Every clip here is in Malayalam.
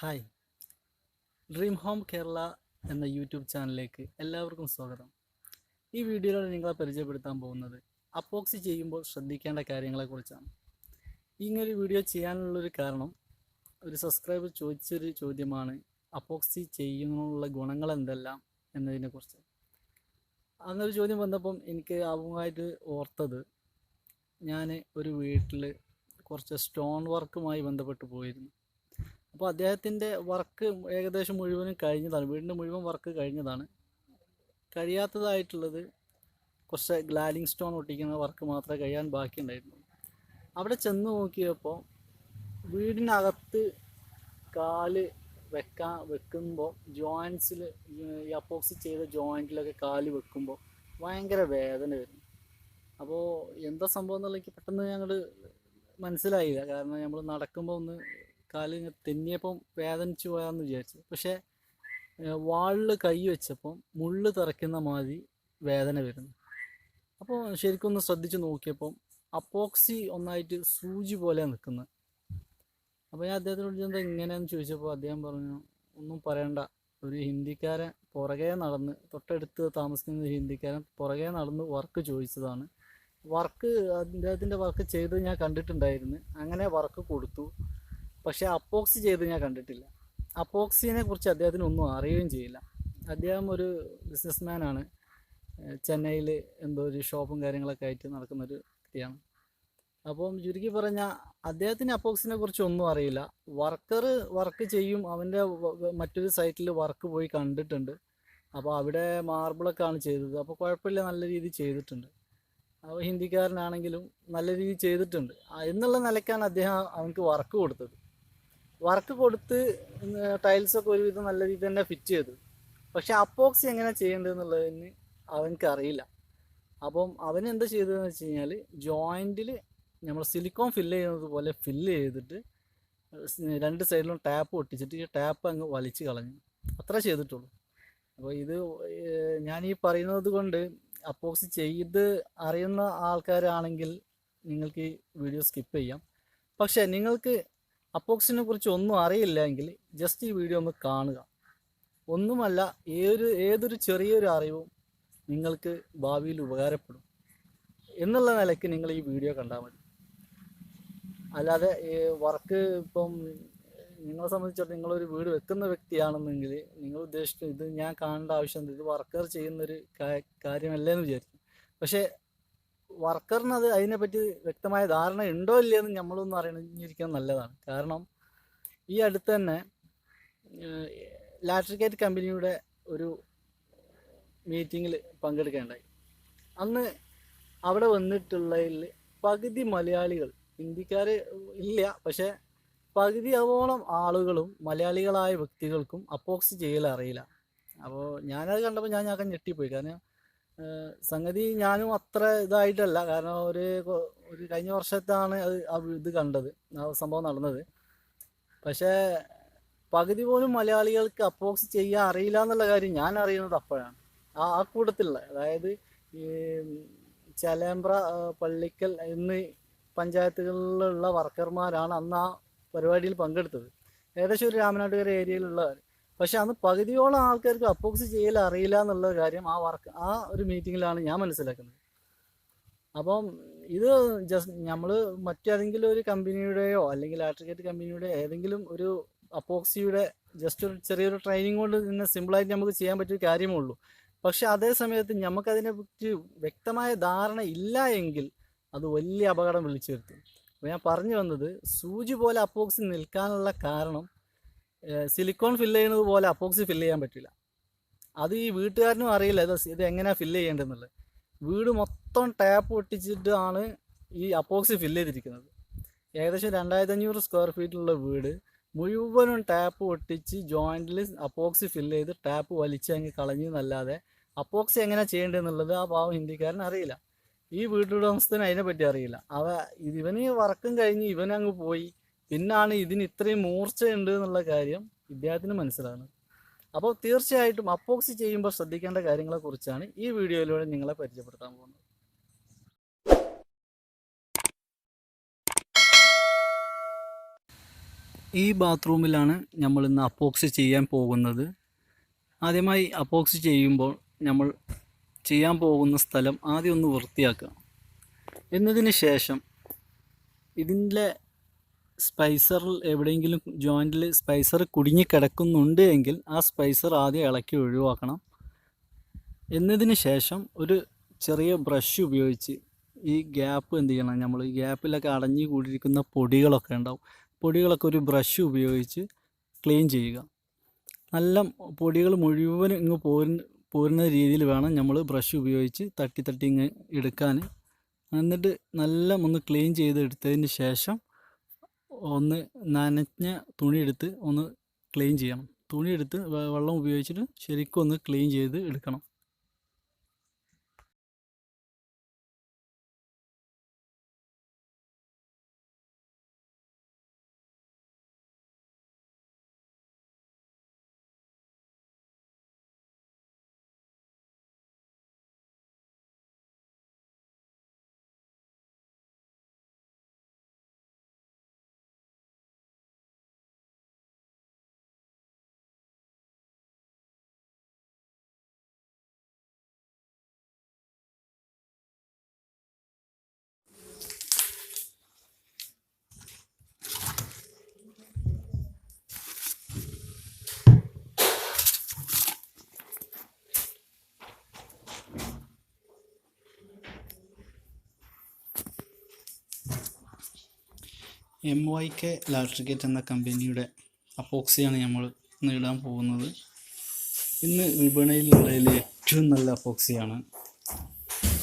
ഹായ്. ഡ്രീം ഹോം കേരള എന്ന യൂട്യൂബ് ചാനലിലേക്ക് എല്ലാവർക്കും സ്വാഗതം. ഈ വീഡിയോയിലൂടെ നിങ്ങളെ പരിചയപ്പെടുത്താൻ പോകുന്നത് അപ്പോക്സി ചെയ്യുമ്പോൾ ശ്രദ്ധിക്കേണ്ട കാര്യങ്ങളെക്കുറിച്ചാണ്. ഇങ്ങനൊരു വീഡിയോ ചെയ്യാനുള്ളൊരു കാരണം ഒരു സബ്സ്ക്രൈബർ ചോദിച്ചൊരു ചോദ്യമാണ് അപ്പോക്സി ചെയ്യുന്നതിനുള്ള ഗുണങ്ങൾ എന്തെല്ലാം എന്നതിനെക്കുറിച്ച്. അങ്ങനൊരു ചോദ്യം വന്നപ്പം എനിക്ക് ആവുമായിട്ട് ഓർത്തത് ഞാൻ ഒരു വീട്ടിൽ കുറച്ച് സ്റ്റോൺ വർക്കുമായി ബന്ധപ്പെട്ട് പോയിരുന്നു. അപ്പോൾ അദ്ദേഹത്തിന്റെ വർക്ക് ഏകദേശം മുഴുവനും കഴിഞ്ഞതാണ്. വീടിന്റെ മുഴുവൻ വർക്ക് കഴിഞ്ഞതാണ്. കഴിയാത്തതായിട്ടുള്ളത് കുറച്ച് ഗ്ലാലിംഗ് സ്റ്റോൺ ഒട്ടിക്കുന്ന വർക്ക് മാത്രമേ കഴിയാൻ ബാക്കിയുണ്ടായിരുന്നുള്ളൂ. അവിടെ ചെന്ന് നോക്കിയപ്പോൾ വീടിനകത്ത് കാൽ വെക്കാൻ വെക്കുമ്പോൾ ജോയിൻസിൽ ഈ അപ്പോക്സി ചെയ്ത ജോയിന്റിലൊക്കെ കാൽ വെക്കുമ്പോൾ ഭയങ്കര വേദന വരുന്നു. അപ്പോൾ എന്താ സംഭവം എന്നുള്ള പെട്ടെന്ന് ഞങ്ങൾ മനസ്സിലായില്ല. കാരണം നമ്മൾ നടക്കുമ്പോൾ ഒന്ന് കാൽ തെന്നിയപ്പം വേദനിച്ച് പോയാന്ന് വിചാരിച്ചു. പക്ഷെ വാളിൽ കൈ വെച്ചപ്പം മുള്ള് തറയ്ക്കുന്ന മാതിരി വേദന വരുന്നു. അപ്പോൾ ശരിക്കും ഒന്ന് ശ്രദ്ധിച്ച് നോക്കിയപ്പം അപ്പോക്സി ഒന്നായിട്ട് സൂചി പോലെ നിൽക്കുന്നത് അപ്പോൾ ഞാൻ അദ്ദേഹത്തിനോട് എന്താ ഇങ്ങനെയെന്ന് ചോദിച്ചപ്പോൾ അദ്ദേഹം പറഞ്ഞു ഒന്നും പറയണ്ട. ഒരു ഹിന്ദിക്കാരൻ പുറകെ നടന്ന് തൊട്ടടുത്ത് താമസിക്കുന്ന ഒരു ഹിന്ദിക്കാരൻ പുറകെ നടന്ന് വർക്ക് ചോദിച്ചതാണ്. വർക്ക് അദ്ദേഹത്തിന്റെ വർക്ക് ചെയ്ത് ഞാൻ കണ്ടിട്ടുണ്ടായിരുന്നു. അങ്ങനെ വർക്ക് കൊടുത്തു. പക്ഷേ അപ്പോക്സി ചെയ്ത് ഞാൻ കണ്ടിട്ടില്ല. അപ്പോക്സിനെ കുറിച്ച് അദ്ദേഹത്തിന് ഒന്നും അറിയുകയും ചെയ്യില്ല. അദ്ദേഹം ഒരു ബിസിനസ്മാനാണ് ചെന്നൈയിൽ എന്തോ ഒരു ഷോപ്പും കാര്യങ്ങളൊക്കെ ആയിട്ട് നടക്കുന്നൊരു വ്യക്തിയാണ്. അപ്പം ചുരുക്കി പറഞ്ഞാൽ അദ്ദേഹത്തിന് അപ്പോക്സിനെ കുറിച്ച് ഒന്നും അറിയില്ല. വർക്കർ വർക്ക് ചെയ്യും. അവന്റെ മറ്റൊരു സൈറ്റിൽ വർക്ക് പോയി കണ്ടിട്ടുണ്ട്. അപ്പോൾ അവിടെ മാർബിളൊക്കെ ആണ് ചെയ്തത്. അപ്പോൾ കുഴപ്പമില്ല നല്ല രീതിയിൽ ചെയ്തിട്ടുണ്ട്. അപ്പോൾ ഹിന്ദിക്കാരനാണെങ്കിലും നല്ല രീതിയിൽ ചെയ്തിട്ടുണ്ട്. എന്നുള്ള നിലയ്ക്കാണ് അദ്ദേഹം അവനക്ക് വർക്ക് കൊടുത്തത്. വർക്ക് കൊടുത്ത് ടൈൽസൊക്കെ ഒരുവിധം നല്ല രീതിയിൽ തന്നെ ഫിറ്റ് ചെയ്തു. പക്ഷെ അപ്പോക്സി എങ്ങനെ ചെയ്യേണ്ടതെന്നുള്ളതിന് അവനക്ക് അറിയില്ല അപ്പം അവൻ എന്താ ചെയ്തതെന്ന് വെച്ച് കഴിഞ്ഞാൽ ജോയിന്റിൽ നമ്മൾ സിലിക്കോൺ ഫില്ല് ചെയ്യുന്നത് പോലെ ഫില്ല് ചെയ്തിട്ട് രണ്ട് സൈഡിലും ടാപ്പ് ഒട്ടിച്ചിട്ട് ഈ ടാപ്പ് അങ്ങ് വലിച്ചു കളഞ്ഞു. അത്ര ചെയ്തിട്ടുള്ളൂ. അപ്പോൾ ഇത് ഞാൻ ഈ പറയുന്നത് കൊണ്ട് അപ്പോക്സി ചെയ്ത് അറിയുന്ന ആൾക്കാരാണെങ്കിൽ നിങ്ങൾക്ക് ഈ വീഡിയോ സ്കിപ്പ് ചെയ്യാം. പക്ഷേ നിങ്ങൾക്ക് അപ്പോക്സിനെ കുറിച്ച് ഒന്നും അറിയില്ല എങ്കിൽ ജസ്റ്റ് ഈ വീഡിയോ ഒന്ന് കാണുക. ഒന്നുമല്ല ഏതൊരു ഏതൊരു ചെറിയൊരു അറിവും നിങ്ങൾക്ക് ഭാവിയിൽ ഉപകാരപ്പെടും. എന്നുള്ള നിലയ്ക്ക് നിങ്ങൾ ഈ വീഡിയോ കണ്ടാൽ മതി. അല്ലാതെ വർക്ക് ഇപ്പം നിങ്ങളെ സംബന്ധിച്ചിടത്തോളം നിങ്ങളൊരു വീട് വെക്കുന്ന വ്യക്തിയാണെന്നെങ്കിൽ നിങ്ങൾ ഉദ്ദേശിക്കുന്നത് ഇത് ഞാൻ കാണേണ്ട ആവശ്യം ഇത് വർക്കർ ചെയ്യുന്നൊരു കാര്യമല്ലേ എന്ന് വിചാരിക്കും. പക്ഷേ വർക്കറിന് അത് അതിനെപ്പറ്റി വ്യക്തമായ ധാരണ ഉണ്ടോ ഇല്ലയെന്ന് നമ്മളൊന്നും അറിഞ്ഞിരിക്കുന്നത് നല്ലതാണ്. കാരണം ഈ അടുത്ത് തന്നെ ലാട്രിക്കേറ്റ് കമ്പനിയുടെ ഒരു മീറ്റിങ്ങിൽ പങ്കെടുക്കേണ്ടായി. അന്ന് അവിടെ വന്നിട്ടുള്ളതിൽ പകുതി മലയാളികൾ ഹിന്ദിക്കാർ ഇല്ല പക്ഷേ പകുതിയോളം ആളുകളും മലയാളികളായ വ്യക്തികൾക്കും അപ്പോക്സ് ചെയ്യൽ അറിയില്ല. അപ്പോൾ ഞാനത് കണ്ടപ്പോൾ ഞാൻ ഞാൻ ഞെട്ടിപ്പോയി. കാരണം സംഗതി ഞാനും അത്ര ഇതായിട്ടല്ല. കാരണം ഒരു ഒരു കഴിഞ്ഞ വർഷത്താണ് അത് ഇത് കണ്ടത്. ആ സംഭവം നടന്നത്. പക്ഷേ പകുതി പോലും മലയാളികൾക്ക് അപ്പോക്സ് ചെയ്യാൻ അറിയില്ല എന്നുള്ള കാര്യം ഞാൻ അറിയുന്നത് അപ്പോഴാണ്. ആ ആ കൂട്ടത്തിലുള്ള അതായത് ഈ ചലേമ്പ്ര പള്ളിക്കൽ എന്നീ പഞ്ചായത്തുകളിലുള്ള വർക്കർമാരാണ് അന്ന് ആ പരിപാടിയിൽ പങ്കെടുത്തത്. ഏകദേശം ഒരു രാമനാട്ടുകര ഏരിയയിലുള്ളവർ. പക്ഷെ അന്ന് പകുതിയോളം ആൾക്കാർക്ക് അപ്പോക്സി ചെയ്യൽ അറിയില്ല എന്നുള്ള കാര്യം ആ വർക്ക് ആ ഒരു മീറ്റിങ്ങിലാണ് ഞാൻ മനസ്സിലാക്കുന്നത്. അപ്പം ഇത് ജസ്റ്റ് നമ്മൾ മറ്റേതെങ്കിലും ഒരു കമ്പനിയുടെയോ അല്ലെങ്കിൽ ആട്രിക്കേറ്റ് കമ്പനിയുടെ ഏതെങ്കിലും ഒരു അപ്പോക്സിയുടെ ജസ്റ്റ് ഒരു ചെറിയൊരു ട്രെയിനിങ് കൊണ്ട് തന്നെ സിമ്പിളായിട്ട് നമുക്ക് ചെയ്യാൻ പറ്റിയ കാര്യമേ ഉള്ളൂ. പക്ഷെ അതേ സമയത്ത് നമുക്കതിനെ പറ്റി വ്യക്തമായ ധാരണ ഇല്ല എങ്കിൽ അത് വലിയ അപകടം വിളിച്ചു വരുത്തും. അപ്പോൾ ഞാൻ പറഞ്ഞു വന്നത് സൂചി പോലെ അപ്പോക്സി നിൽക്കാനുള്ള കാരണം സിലിക്കോൺ ഫില്ല് ചെയ്യുന്നത് പോലെ അപ്പോക്സി ഫില്ല് ചെയ്യാൻ പറ്റില്ല. അത് ഈ വീട്ടുകാരനും അറിയില്ല ഇത് ഇത് എങ്ങനെയാണ് ഫില്ല് ചെയ്യേണ്ടതെന്നുള്ളത്. വീട് മൊത്തം ടാപ്പ് ഒട്ടിച്ചിട്ടാണ് ഈ അപ്പോക്സി ഫില്ല് ചെയ്തിരിക്കുന്നത്. ഏകദേശം രണ്ടായിരത്തി അഞ്ഞൂറ് സ്ക്വയർ ഫീറ്റുള്ള വീട് മുഴുവനും ടാപ്പ് ഒട്ടിച്ച് ജോയിന്റിൽ അപ്പോക്സി ഫില്ല് ചെയ്ത് ടാപ്പ് വലിച്ച് അങ്ങ് കളഞ്ഞു എന്നല്ലാതെ അപ്പോക്സി എങ്ങനെ ചെയ്യേണ്ടതെന്നുള്ളത് ആ പാവം ഹിന്ദിക്കാരൻ അറിയില്ല. ഈ വീട്ടുടമസ്ഥന് അതിനെപ്പറ്റി അറിയില്ല. അവ ഇവന് വർക്കും കഴിഞ്ഞ് ഇവനങ്ങ് പോയി. പിന്നാണ് ഇതിന് ഇത്രയും മൂർച്ചയുണ്ട് എന്നുള്ള കാര്യം ഇദ്ദേഹത്തിന് മനസ്സിലാകുന്നത് അപ്പോൾ തീർച്ചയായിട്ടും അപ്പോക്സി ചെയ്യുമ്പോൾ ശ്രദ്ധിക്കേണ്ട കാര്യങ്ങളെക്കുറിച്ചാണ് ഈ വീഡിയോയിലൂടെ നിങ്ങളെ പരിചയപ്പെടുത്താൻ പോകുന്നത്. ഈ ബാത്റൂമിലാണ് നമ്മൾ ഇന്ന് അപ്പോക്സി ചെയ്യാൻ പോകുന്നത്. ആദ്യമായി അപ്പോക്സി ചെയ്യുമ്പോൾ നമ്മൾ ചെയ്യാൻ പോകുന്ന സ്ഥലം ആദ്യം ഒന്ന് വൃത്തിയാക്കുക. എന്നതിന് ശേഷം ഇതിന്റെ സ്പൈസറിൽ എവിടെയെങ്കിലും ജോയിന്റിൽ സ്പൈസർ കുടുങ്ങി കിടക്കുന്നുണ്ട് എങ്കിൽ ആ സ്പൈസർ ആദ്യം ഇളക്കി ഒഴിവാക്കണം. എന്നതിന് ശേഷം ഒരു ചെറിയ ബ്രഷ് ഉപയോഗിച്ച് ഈ ഗ്യാപ്പ് എന്ത് ചെയ്യണം? നമ്മൾ ഈ ഗ്യാപ്പിലൊക്കെ അടഞ്ഞു കൂടിയിരിക്കുന്ന പൊടികളൊക്കെ ഉണ്ടാവും. പൊടികളൊക്കെ ഒരു ബ്രഷ് ഉപയോഗിച്ച് ക്ലീൻ ചെയ്യുക. നല്ല പൊടികൾ മുഴുവൻ ഇങ്ങ് പോരുന്ന പോരുന്ന രീതിയിൽ വേണം നമ്മൾ ബ്രഷ് ഉപയോഗിച്ച് തട്ടി തട്ടി ഇങ്ങ് എടുക്കാൻ. എന്നിട്ട് നല്ല ഒന്ന് ക്ലീൻ ചെയ്ത് എടുത്തതിന് ശേഷം ഒന്ന് നനഞ്ഞ തുണിയെടുത്ത് ഒന്ന് ക്ലീൻ ചെയ്യണം. തുണിയെടുത്ത് വെള്ളം ഉപയോഗിച്ചിട്ട് ശരിക്കും ഒന്ന് ക്ലീൻ ചെയ്ത് എടുക്കണം. എം വൈ കെ ലാട്രിക്കേറ്റ് എന്ന കമ്പനിയുടെ അപ്പോക്സിയാണ് നമ്മൾ നേടാൻ പോകുന്നത്. ഇന്ന് വിപണിയിലുള്ളതിൽ ഏറ്റവും നല്ല അപ്പോക്സിയാണ്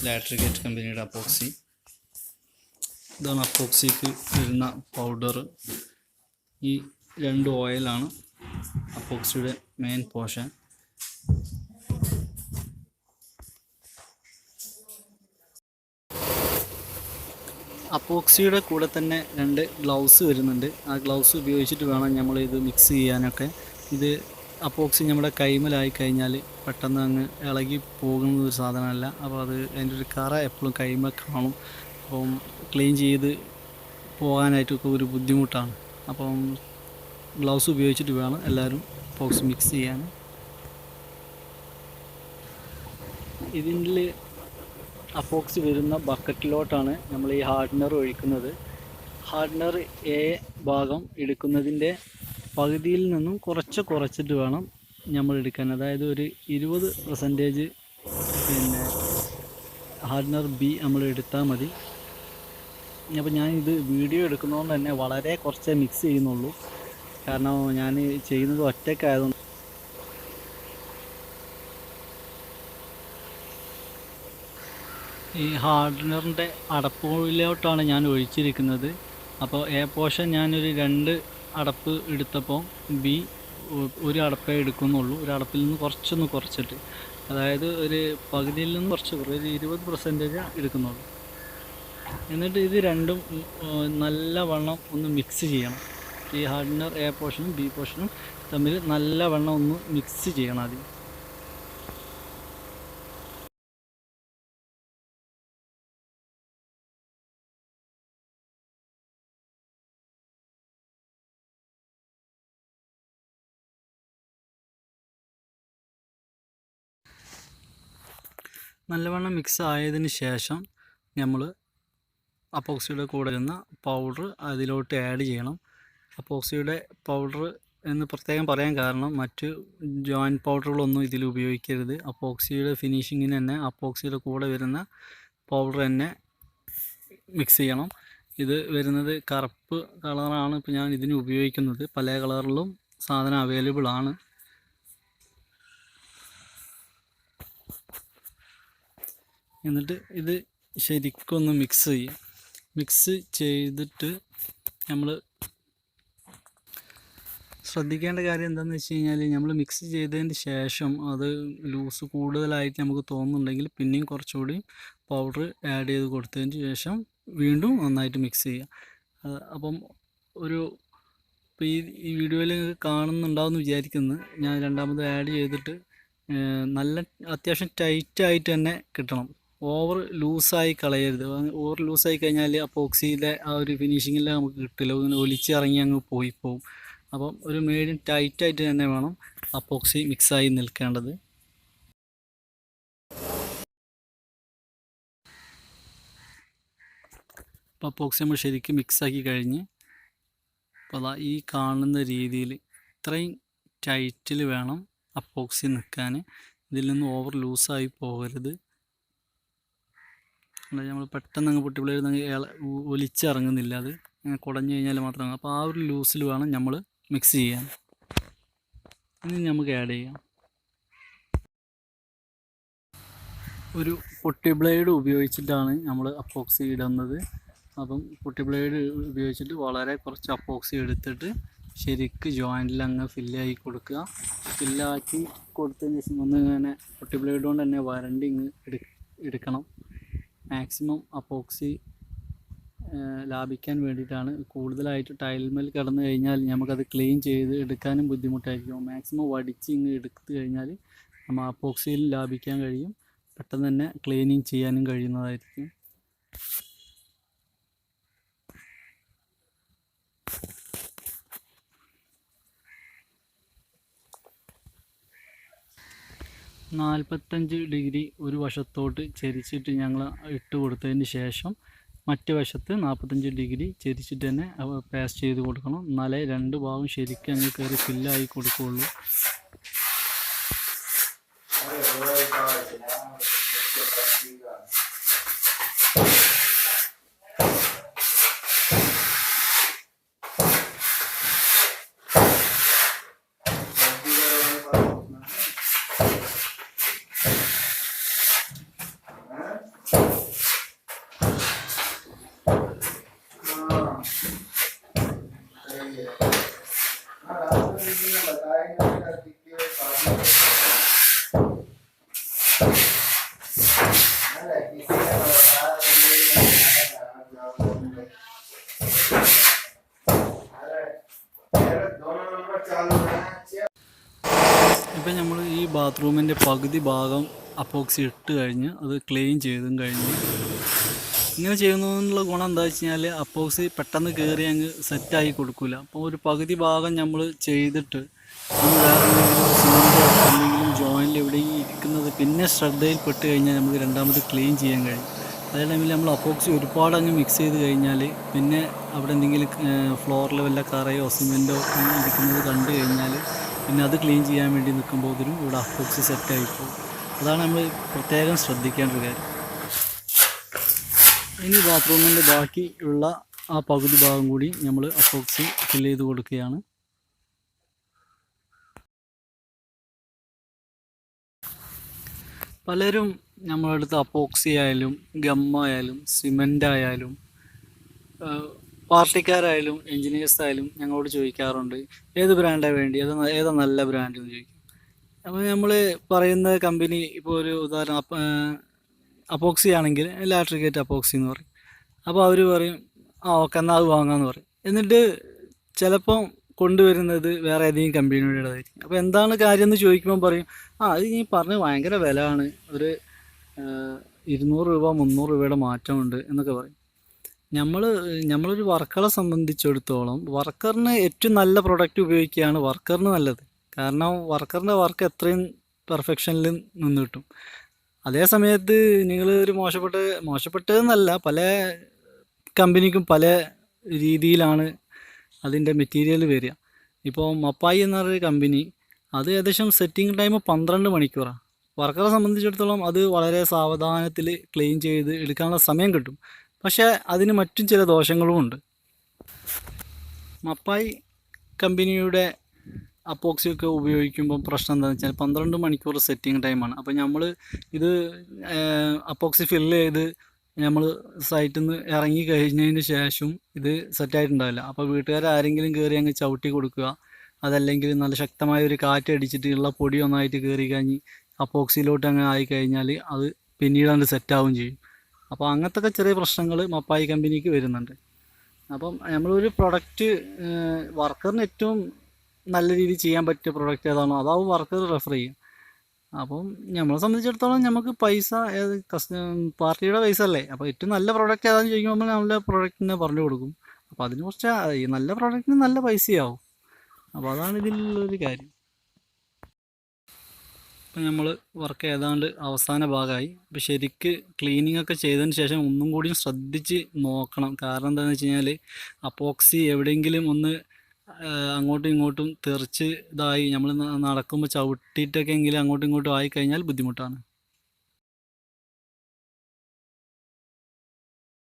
ലാട്രിക്കേറ്റ് കമ്പനിയുടെ അപ്പോക്സി. ഇതാണ് അപ്പോക്സിക്ക് വരുന്ന പൗഡർ ഈ രണ്ട് ഓയിലാണ് അപ്പോക്സിയുടെ മെയിൻ പോർഷൻ അപ്പോക്സിയുടെ കൂടെ തന്നെ രണ്ട് ഗ്ലൗസ് വരുന്നുണ്ട്. ആ ഗ്ലൗസ് ഉപയോഗിച്ചിട്ട് വേണം നമ്മൾ ഇത് മിക്സ് ചെയ്യാനൊക്കെ. ഇത് അപ്പോക്സി നമ്മുടെ കൈമലായി കഴിഞ്ഞാൽ പെട്ടെന്ന് അങ്ങ് ഇളകി പോകുന്ന ഒരു സാധനമല്ല. അപ്പോൾ അത് അതിന്റെ ഒരു കറ എപ്പോഴും കൈമ കാണും. അപ്പം ക്ലീൻ ചെയ്ത് പോകാനായിട്ടൊക്കെ ഒരു ബുദ്ധിമുട്ടാണ്. അപ്പം ഗ്ലൗസ് ഉപയോഗിച്ചിട്ട് വേണം എല്ലാവരും അപ്പോക്സി മിക്സ് ചെയ്യാൻ. ഇതിൽ അപ്പോക്സി വരുന്ന ബക്കറ്റിലോട്ടാണ് നമ്മൾ ഈ ഹാർഡ്നർ ഒഴിക്കുന്നത്. ഹാർഡ്നർ എ ഭാഗം എടുക്കുന്നതിന്റെ പകുതിയിൽ നിന്നും കുറച്ച് കുറച്ചിട്ട് വേണം നമ്മൾ എടുക്കാൻ. അതായത് ഒരു ഇരുപത് പെർസെന്റേജ് പിന്നെ ഹാർഡ്നർ ബി നമ്മൾ എടുത്താൽ മതി. അപ്പോൾ ഞാൻ ഇത് വീഡിയോ എടുക്കുന്നതുകൊണ്ട് തന്നെ വളരെ കുറച്ചേ മിക്സ് ചെയ്യുന്നുള്ളൂ. കാരണം ഞാൻ ചെയ്യുന്നത് ഒറ്റയ്ക്കായതുകൊണ്ട് ഈ ഹാർഡ്നറിന്റെ അടപ്പിലോട്ടാണ് ഞാൻ ഒഴിച്ചിരിക്കുന്നത്. അപ്പോൾ എ പോഷൻ ഞാനൊരു രണ്ട് അടപ്പ് എടുത്തപ്പോൾ ബി ഒരു അടപ്പേ എടുക്കുന്നുള്ളൂ. ഒരു അടപ്പിൽ നിന്ന് കുറച്ചൊന്ന് കുറച്ചിട്ട്. അതായത് ഒരു പകുതിയിൽ നിന്ന് കുറച്ച് കുറവ് ഒരു ഇരുപത് പെർസെന്റേജ് എടുക്കുന്നുള്ളൂ. എന്നിട്ട് ഇത് രണ്ടും നല്ല വണ്ണം ഒന്ന് മിക്സ് ചെയ്യണം. ഈ ഹാർഡ്നർ എ പോഷനും ബി പോഷനും തമ്മിൽ നല്ല വണ്ണം ഒന്ന് മിക്സ് ചെയ്യണം ആദ്യം. നല്ലവണ്ണം മിക്സ് ആയതിന് ശേഷം നമ്മൾ അപ്പോക്സിയുടെ കൂടെ വരുന്ന പൗഡർ അതിലോട്ട് ആഡ് ചെയ്യണം. അപ്പോക്സിയുടെ പൗഡർ എന്ന് പ്രത്യേകം പറയാൻ കാരണം മറ്റ് ജോയിന്റ് പൗഡറുകളൊന്നും ഇതിൽ ഉപയോഗിക്കരുത്. അപ്പോക്സിയുടെ ഫിനിഷിങ്ങിന് തന്നെ അപ്പോക്സിയുടെ കൂടെ വരുന്ന പൗഡർ തന്നെ മിക്സ് ചെയ്യണം. ഇത് വരുന്നത് കറുപ്പ് കളറാണ് ഇപ്പോൾ ഞാൻ ഇതിന് ഉപയോഗിക്കുന്നത്. പല കളറിലും സാധനം അവൈലബിൾ ആണ്. എന്നിട്ട് ഇത് ശരിക്കൊന്ന് മിക്സ് ചെയ്യുക മിക്സ് ചെയ്തിട്ട് നമ്മൾ ശ്രദ്ധിക്കേണ്ട കാര്യം എന്താണെന്ന് വെച്ച് കഴിഞ്ഞാൽ നമ്മൾ മിക്സ് ചെയ്തതിന് ശേഷം അത് ലൂസ് കൂടുതലായിട്ട് നമുക്ക് തോന്നുന്നുണ്ടെങ്കിൽ പിന്നെയും കുറച്ചുകൂടി പൗഡർ ആഡ് ചെയ്ത് കൊടുത്തതിന് ശേഷം വീണ്ടും നന്നായിട്ട് മിക്സ് ചെയ്യുക അപ്പം ഒരു ഇപ്പോൾ ഈ ഈ വീഡിയോയിൽ കാണുന്നുണ്ടാവുമെന്ന് വിചാരിക്കുന്നു. ഞാൻ രണ്ടാമത് ആഡ് ചെയ്തിട്ട് നല്ല അത്യാവശ്യം ടൈറ്റായിട്ട് തന്നെ കിട്ടണം. ഓവർ ലൂസായി കളയരുത്. ഓവർ ലൂസായി കഴിഞ്ഞാൽ അപ്പോക്സിയിലെ ആ ഒരു ഫിനിഷിങ്ങിൽ നമുക്ക് കിട്ടില്ല. ഇങ്ങനെ ഒലിച്ചിറങ്ങി അങ്ങ് പോയി പോവും. അപ്പം ഒരു മീഡിയം ടൈറ്റായിട്ട് തന്നെ വേണം അപ്പോക്സി മിക്സായി നിൽക്കേണ്ടത്. അപ്പോൾ അപ്പോക്സി നമ്മൾ ശരിക്കും മിക്സാക്കി കഴിഞ്ഞ് അപ്പോൾ അതാ ഈ കാണുന്ന രീതിയിൽ ഇത്രയും ടൈറ്റിൽ വേണം അപ്പോക്സി നിൽക്കാൻ ഇതിൽ നിന്ന് ഓവർ ലൂസായി പോകരുത്. നമ്മൾ പെട്ടെന്ന് അങ്ങ് പൊട്ടിപ്പിളി ഒലിച്ചിറങ്ങുന്നില്ല. അത് കുടഞ്ഞു കഴിഞ്ഞാൽ മാത്രം അപ്പോൾ ആ ഒരു ലൂസിൽ വേണം നമ്മൾ മിക്സ് ചെയ്യാൻ. ഇനി നമുക്ക് ആഡ് ചെയ്യാം. ഒരു പൊട്ടി ബ്ലേഡ് ഉപയോഗിച്ചിട്ടാണ് നമ്മൾ അപ്പോക്സി ഇടുന്നത്. അപ്പം പൊട്ടി ബ്ലേഡ് ഉപയോഗിച്ചിട്ട് വളരെ കുറച്ച് അപ്പോക്സി എടുത്തിട്ട് ശരിക്ക് ജോയിന്റിൽ അങ്ങ് ഫില്ലാക്കി കൊടുക്കുക. ഫില്ലാക്കി കൊടുത്തതിന് ശേഷം ഒന്ന് ഇങ്ങനെ പൊട്ടി ബ്ലേഡ് കൊണ്ട് തന്നെ വരണ്ടി ഇങ്ങ് എടുക്കണം. മാക്സിമം അപ്പോക്സി ലാഭിക്കാൻ വേണ്ടിയിട്ടാണ്. കൂടുതലായിട്ട് ടൈൽമേൽ കിടന്നു കഴിഞ്ഞാൽ നമുക്കത് ക്ലീൻ ചെയ്ത് എടുക്കാനും ബുദ്ധിമുട്ടായിരിക്കും. മാക്സിമം വടിച്ച് ഇങ്ങ് എടുത്തു കഴിഞ്ഞാൽ നമ്മൾ അപ്പോക്സിയിൽ ലാഭിക്കാൻ കഴിയും. പെട്ടെന്ന് തന്നെ ക്ലീനിങ് ചെയ്യാനും കഴിയുന്നതായിരിക്കും. നാൽപ്പത്തഞ്ച് ഡിഗ്രി ഒരു വശത്തോട്ട് ചരിച്ചിട്ട് ഞങ്ങൾ ഇട്ട് കൊടുത്തതിന് ശേഷം മറ്റു വശത്ത് നാൽപ്പത്തഞ്ച് ഡിഗ്രി ചരിച്ചിട്ട് തന്നെ പേസ്റ്റ് ചെയ്ത് കൊടുക്കണം. എന്നാലേ രണ്ട് ഭാഗം ശരിക്കും അങ്ങ് കയറി ഫില്ലായി കൊടുക്കുകയുള്ളൂ ഇപ്പം നമ്മൾ ഈ ബാത്റൂമിന്റെ പകുതി ഭാഗം അപ്പോക്സി ഇട്ട് കഴിഞ്ഞ് അത് ക്ലീൻ ചെയ്തും കഴിഞ്ഞ്. ഇങ്ങനെ ചെയ്യുന്നതിനുള്ള ഗുണം എന്താ വെച്ച് കഴിഞ്ഞാൽ അപ്പോക്സി പെട്ടെന്ന് കയറി അങ്ങ് സെറ്റായി കൊടുക്കില്ല അപ്പോൾ ഒരു പകുതി ഭാഗം നമ്മൾ ചെയ്തിട്ട് എന്തെങ്കിലും ജോയിന്റ് എവിടെയും ഇരിക്കുന്നത് പിന്നെ ശ്രദ്ധയിൽപ്പെട്ട് കഴിഞ്ഞാൽ നമുക്ക് രണ്ടാമത് ക്ലീൻ ചെയ്യാൻ കഴിയും. അതേ ടൈമിൽ നമ്മൾ അപ്പോക്സി ഒരുപാട് അങ്ങ് മിക്സ് ചെയ്ത് കഴിഞ്ഞാൽ പിന്നെ അവിടെ എന്തെങ്കിലും ഫ്ലോറിൽ വല്ല കറയോ സിമെന്റോ ഇരിക്കുന്നത് കണ്ടു കഴിഞ്ഞാൽ പിന്നെ അത് ക്ലീൻ ചെയ്യാൻ വേണ്ടി നിൽക്കുമ്പോഴത്തേനും ഇവിടെ സെറ്റായി പോകും. അതാണ് നമ്മൾ പ്രത്യേകം ശ്രദ്ധിക്കേണ്ട ഒരു കാര്യം. ഇനി ബാത്റൂമിന്റെ ബാക്കി ഉള്ള ആ പകുതി ഭാഗം കൂടി നമ്മൾ അപ്പോക്സി ഫില്ല് ചെയ്ത് കൊടുക്കുകയാണ്. പലരും നമ്മുടെ അടുത്ത് അപ്പോക്സി ആയാലും ഗമ്മായാലും സിമന്റ് ആയാലും പാർട്ടിക്കാരായാലും എൻജിനീയേഴ്സ് ആയാലും ഞങ്ങളോട് ചോദിക്കാറുണ്ട് ഏത് ബ്രാൻഡാണ് വേണ്ടി? ന- ഏതാ നല്ല ബ്രാൻഡ് എന്ന് ചോദിക്കും. അപ്പോൾ നമ്മൾ പറയുന്ന കമ്പനി ഇപ്പോൾ ഒരു ഉദാഹരണം അപ്പോക്സി ആണെങ്കിൽ ലാട്രിക്കേറ്റ് അപ്പോക്സി എന്ന് പറയും. അപ്പോൾ അവർ പറയും ആ ഓക്കെ എന്നാൽ അത് വാങ്ങാമെന്ന് പറയും. എന്നിട്ട് ചിലപ്പം കൊണ്ടുവരുന്നത് വേറെ ഏതെങ്കിലും കമ്പനിയുടേതായിരിക്കും. അപ്പോൾ എന്താണ് കാര്യം എന്ന് ചോദിക്കുമ്പോൾ പറയും ആ അത് ഈ പറഞ്ഞ് ഭയങ്കര വിലയാണ്. ഒരു ഇരുന്നൂറ് രൂപ മുന്നൂറ് രൂപയുടെ മാറ്റമുണ്ട് എന്നൊക്കെ പറയും. നമ്മൾ നമ്മളൊരു വർക്കറെ സംബന്ധിച്ചിടത്തോളം വർക്കറിന് ഏറ്റവും നല്ല പ്രൊഡക്റ്റ് ഉപയോഗിക്കുകയാണ് വർക്കറിന് നല്ലത്. കാരണം വർക്കറിന്റെ വർക്ക് എത്രയും പെർഫെക്ഷനിൽ നിന്ന് കിട്ടും. അതേ സമയത്ത് നിങ്ങൾ ഒരു മോശപ്പെട്ട മോശപ്പെട്ടതെന്നല്ല പല കമ്പനിക്കും പല രീതിയിലാണ് അതിന്റെ മെറ്റീരിയൽ വരിക. ഇപ്പോൾ മപ്പായി എന്ന് പറയുന്ന കമ്പനി അത് ഏകദേശം സെറ്റിംഗ് ടൈം പന്ത്രണ്ട് മണിക്കൂറാണ് വർക്കറെ സംബന്ധിച്ചിടത്തോളം അത് വളരെ സാവധാനത്തിൽ ക്ലീൻ ചെയ്ത് എടുക്കാനുള്ള സമയം കിട്ടും. പക്ഷേ അതിന് മറ്റും ചില ദോഷങ്ങളും ഉണ്ട്. മപ്പായി കമ്പനിയുടെ അപ്പോക്സിയൊക്കെ ഉപയോഗിക്കുമ്പോൾ പ്രശ്നം എന്താണെന്ന് വെച്ചാൽ പന്ത്രണ്ട് മണിക്കൂർ സെറ്റിംഗ് ടൈമാണ്. അപ്പോൾ നമ്മൾ ഇത് അപ്പോക്സി ഫില്ല് ചെയ്ത് നമ്മൾ സൈറ്റിൽ നിന്ന് ഇറങ്ങി കഴിഞ്ഞതിന് ശേഷം ഇത് സെറ്റായിട്ടുണ്ടാവില്ല. അപ്പോൾ വീട്ടുകാർ ആരെങ്കിലും കയറി അങ്ങ് ചവിട്ടി കൊടുക്കുക അതല്ലെങ്കിൽ നല്ല ശക്തമായ ഒരു കാറ്റ് അടിച്ചിട്ടുള്ള പൊടി ഒന്നായിട്ട് കയറി കഴിഞ്ഞ് അപ്പോക്സിയിലോട്ട് അങ്ങ് ആയി കഴിഞ്ഞാൽ അത് പിന്നീട് അത് സെറ്റാവുകയും ചെയ്യും. അപ്പോൾ അങ്ങനത്തെ ചെറിയ പ്രശ്നങ്ങൾ മപ്പായി കമ്പനിക്ക് വരുന്നുണ്ട്. അപ്പം നമ്മളൊരു പ്രൊഡക്റ്റ് വർക്കറിന് ഏറ്റവും നല്ല രീതിയിൽ ചെയ്യാൻ പറ്റിയ പ്രൊഡക്റ്റ് ഏതാണോ അതാവും വർക്കർ റെഫർ ചെയ്യും അപ്പം നമ്മളെ സംബന്ധിച്ചിടത്തോളം നമുക്ക് പൈസ പാർട്ടിയുടെ പൈസ അല്ലേ? അപ്പോൾ ഏറ്റവും നല്ല പ്രോഡക്റ്റ് ഏതാണെന്ന് ചോദിക്കുമ്പോൾ നല്ല പ്രോഡക്റ്റിനെ പറഞ്ഞു കൊടുക്കും. അപ്പോൾ അതിന് കുറച്ച് നല്ല പ്രോഡക്റ്റിന് നല്ല പൈസയാവും. അപ്പോൾ അതാണ് ഇതിലുള്ളൊരു കാര്യം. ഇപ്പം നമ്മൾ വർക്ക് ഏതാണ്ട് അവസാന ഭാഗമായി ഇപ്പം ശരിക്ക് ക്ലീനിങ് ഒക്കെ ചെയ്തതിന് ശേഷം ഒന്നും കൂടി ശ്രദ്ധിച്ച് നോക്കണം. കാരണം എന്താണെന്ന് വെച്ച് കഴിഞ്ഞാൽ അപ്പോക്സി എവിടെയെങ്കിലും ഒന്ന് അങ്ങോട്ടും ഇങ്ങോട്ടും തെറിച്ച് ഇതായി നമ്മൾ നടക്കുമ്പോൾ ചവിട്ടിയിട്ടൊക്കെ എങ്കിലും അങ്ങോട്ടും ഇങ്ങോട്ടും ആയി കഴിഞ്ഞാൽ ബുദ്ധിമുട്ടാണ്.